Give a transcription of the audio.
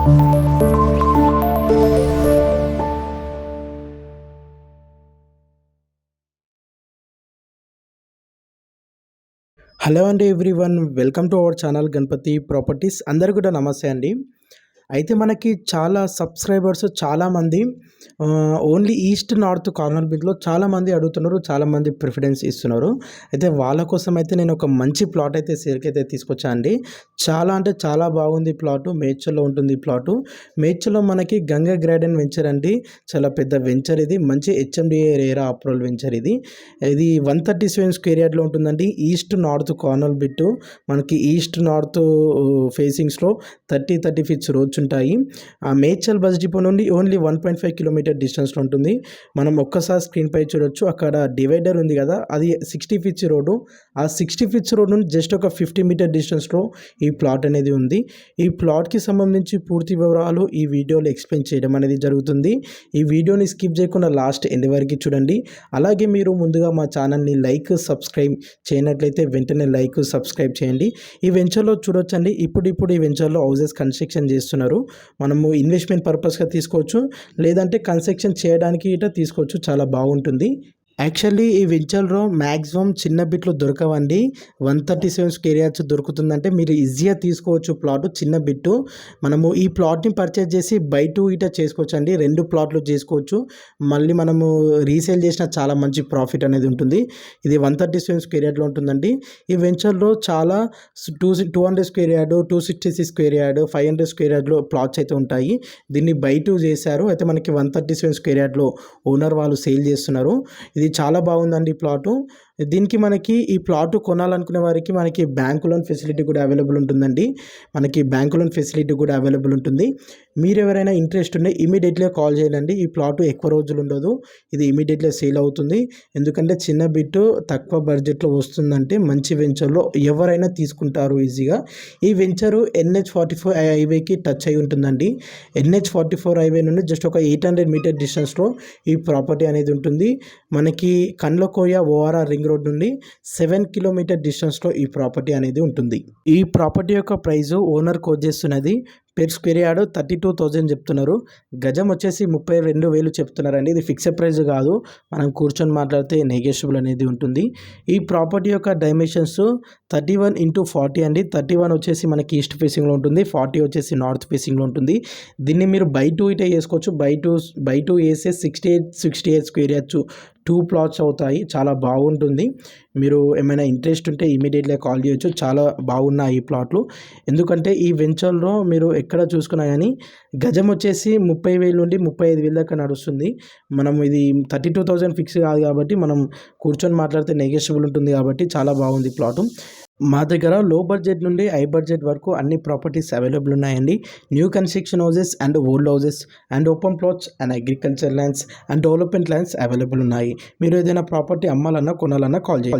Hello అండి everyone welcome to our channel Ganapathi properties. అందరు కూడా నమస్తే అండి. అయితే మనకి చాలా సబ్స్క్రైబర్స్ చాలామంది ఓన్లీ ఈస్ట్ నార్త్ కార్నర్ బిట్లో చాలామంది అడుగుతున్నారు చాలామంది ప్రిఫరెన్స్ ఇస్తున్నారు. అయితే వాళ్ళ కోసం అయితే నేను ఒక మంచి ప్లాట్ అయితే సేల్కి అయితే తీసుకొచ్చా అండి. చాలా అంటే చాలా బాగుంది ప్లాట్ మేడ్చల్లో ఉంటుంది ఈ ప్లాటు మేడ్చల్లో మనకి గంగా గ్రాడెన్ వెంచర్ అండి. చాలా పెద్ద వెంచర్ ఇది. మంచి హెచ్ఎండిఏ రేరా అప్రూవల్ వెంచర్ ఇది. ఇది వన్ థర్టీ సెవెన్ స్క్వేర్ యార్డ్లో ఉంటుందండి. ఈస్ట్ నార్త్ కార్నర్ బిట్టు మనకి ఈస్ట్ నార్త్ ఫేసింగ్స్లో థర్టీ థర్టీ ఫిట్స్ రోడ్స్ ఉంటాయి. ఆ మేడ్చల్ బస్ డిపో నుండి only one point five kilometre డిస్టెన్స్లో ఉంటుంది. మనం ఒక్కసారి స్క్రీన్పై చూడొచ్చు. అక్కడ డివైడర్ ఉంది కదా అది సిక్స్టీ ఫీట్స్ రోడ్డు. ఆ సిక్స్టీ ఫీట్స్ రోడ్ నుండి జస్ట్ ఒక ఫిఫ్టీ మీటర్ డిస్టెన్స్లో ఈ ప్లాట్ అనేది ఉంది. ఈ ప్లాట్కి సంబంధించి పూర్తి వివరాలు ఈ వీడియోలో ఎక్స్ప్లెయిన్ చేయడం అనేది జరుగుతుంది. ఈ వీడియోని స్కిప్ చేయకుండా లాస్ట్ ఎండ్ వరకు చూడండి. అలాగే మీరు ముందుగా మా ఛానల్ని లైక్ సబ్స్క్రైబ్ చేయనట్లయితే వెంటనే లైక్ సబ్స్క్రైబ్ చేయండి. ఈ వెంచర్లో చూడొచ్చండి. ఇప్పుడు ఇప్పుడు ఈ వెంచర్లో హౌసెస్ కన్స్ట్రక్షన్ చేస్తున్నారు. మనము ఇన్వెస్ట్మెంట్ పర్పస్గా తీసుకోవచ్చు. లేదంటే కన్స్ట్రక్షన్ చేయడానికి ఇట తీసుకోవచ్చు. చాలా బాగుంటుంది. యాక్చువల్లీ ఈ వెంచర్లో మ్యాక్సిమం చిన్న బిట్లు దొరకవండి. One thirty seven square yards దొరుకుతుందంటే మీరు ఈజీగా తీసుకోవచ్చు ప్లాట్ చిన్న బిట్టు. మనము ఈ ప్లాట్ని పర్చేజ్ చేసి బై టూ ఇట చేసుకోవచ్చు అండి రెండు ప్లాట్లు చేసుకోవచ్చు. మళ్ళీ మనము రీసేల్ చేసిన చాలా మంచి ప్రాఫిట్ అనేది ఉంటుంది. ఇది వన్ థర్టీ సెవెన్ స్క్వేర్ యార్డ్లో ఉంటుందండి. ఈ వెంచర్లో చాలా two two hundred square yard two sixty six square yard five hundred square యార్డ్లో ప్లాట్స్ అయితే ఉంటాయి. దీన్ని బై టూ చేశారు. అయితే మనకి వన్ థర్టీ సెవెన్ స్క్వేర్ యార్డ్లో ఓనర్ వాళ్ళు సేల్ చేస్తున్నారు. ఇది చాలా బాగుందండి ప్లాటు. దీనికి మనకి ఈ ప్లాట్ కొనాలనుకునే వారికి మనకి బ్యాంకు లోన్ ఫెసిలిటీ కూడా అవైలబుల్ ఉంటుందండి. మనకి బ్యాంకు లోన్ ఫెసిలిటీ కూడా అవైలబుల్ ఉంటుంది. మీరు ఎవరైనా ఇంట్రెస్ట్ ఉంటే ఇమీడియట్గా కాల్ చేయండి. ఈ ప్లాట్ ఎక్కువ రోజులు ఉండదు. ఇది ఇమీడియట్లీ సేల్ అవుతుంది. ఎందుకంటే చిన్న బిట్ తక్కువ బడ్జెట్లో వస్తుందంటే మంచి వెంచర్లో ఎవరైనా తీసుకుంటారు ఈజీగా. ఈ వెంచరు ఎన్హెచ్ ఫార్టీ ఫోర్ హైవేకి టచ్ అయి ఉంటుందండి. ఎన్హెచ్ ఫార్టీ ఫోర్ హైవే నుండి జస్ట్ ఒక ఎయిట్ హండ్రెడ్ మీటర్ డిస్టెన్స్లో ఈ ప్రాపర్టీ అనేది ఉంటుంది. మనకి కండ్లకోయ ఓఆర్ఆర్ రింగ్ రోడ్ నుండి సెవెన్ కిలోమీటర్ డిస్టెన్స్లో ఈ ప్రాపర్టీ అనేది ఉంటుంది. ఈ ప్రాపర్టీ యొక్క ప్రైజు ఓనర్ కోట్ చేస్తున్నది per square yard thirty two thousand చెప్తున్నారు. గజం వచ్చేసి ముప్పై రెండు వేలు చెప్తున్నారండి. ఇది ఫిక్స్డ్ ప్రైస్ కాదు. మనం కూర్చొని మాట్లాడితే నెగోషియబుల్ అనేది ఉంటుంది. ఈ ప్రాపర్టీ యొక్క dimensions thirty one into forty అండి. థర్టీ వన్ వచ్చేసి మనకి ఈస్ట్ ఫేసింగ్లో ఉంటుంది. ఫార్టీ వచ్చేసి నార్త్ ఫేసింగ్లో ఉంటుంది. దీన్ని మీరు బై టూ ఇటే చేసుకోవచ్చు. బై టూ బై టూ వేసే sixty eight sixty eight square yards two plots అవుతాయి. చాలా బాగుంటుంది. మీరు ఏమైనా ఇంట్రెస్ట్ ఉంటే ఇమీడియట్గా కాల్ చేయొచ్చు. చాలా బాగున్నాయి ఈ ప్లాట్లు ఎందుకంటే ఈ వెంచర్లో మీరు ఎక్కడ చూసుకున్నా కానీ గజం వచ్చేసి ముప్పై వేలు నుండి ముప్పై ఐదు వేలు దాకా నడుస్తుంది. మనం ఇది థర్టీ టూ థౌజండ్ ఫిక్స్ కాదు కాబట్టి మనం కూర్చొని మాట్లాడితే నెగోషియబుల్ ఉంటుంది కాబట్టి చాలా బాగుంది ప్లాటు మా దగ్గర లో బడ్జెట్ నుండి హై బడ్జెట్ వరకు అన్ని ప్రాపర్టీస్ అవైలబుల్ ఉన్నాయండి. New construction houses and old houses and open plots and agriculture lands and development lands available ఉన్నాయి. మీరు ఏదైనా ప్రాపర్టీ అమ్మాలన్నా కొనాలన్నా కాల్ చేయాలి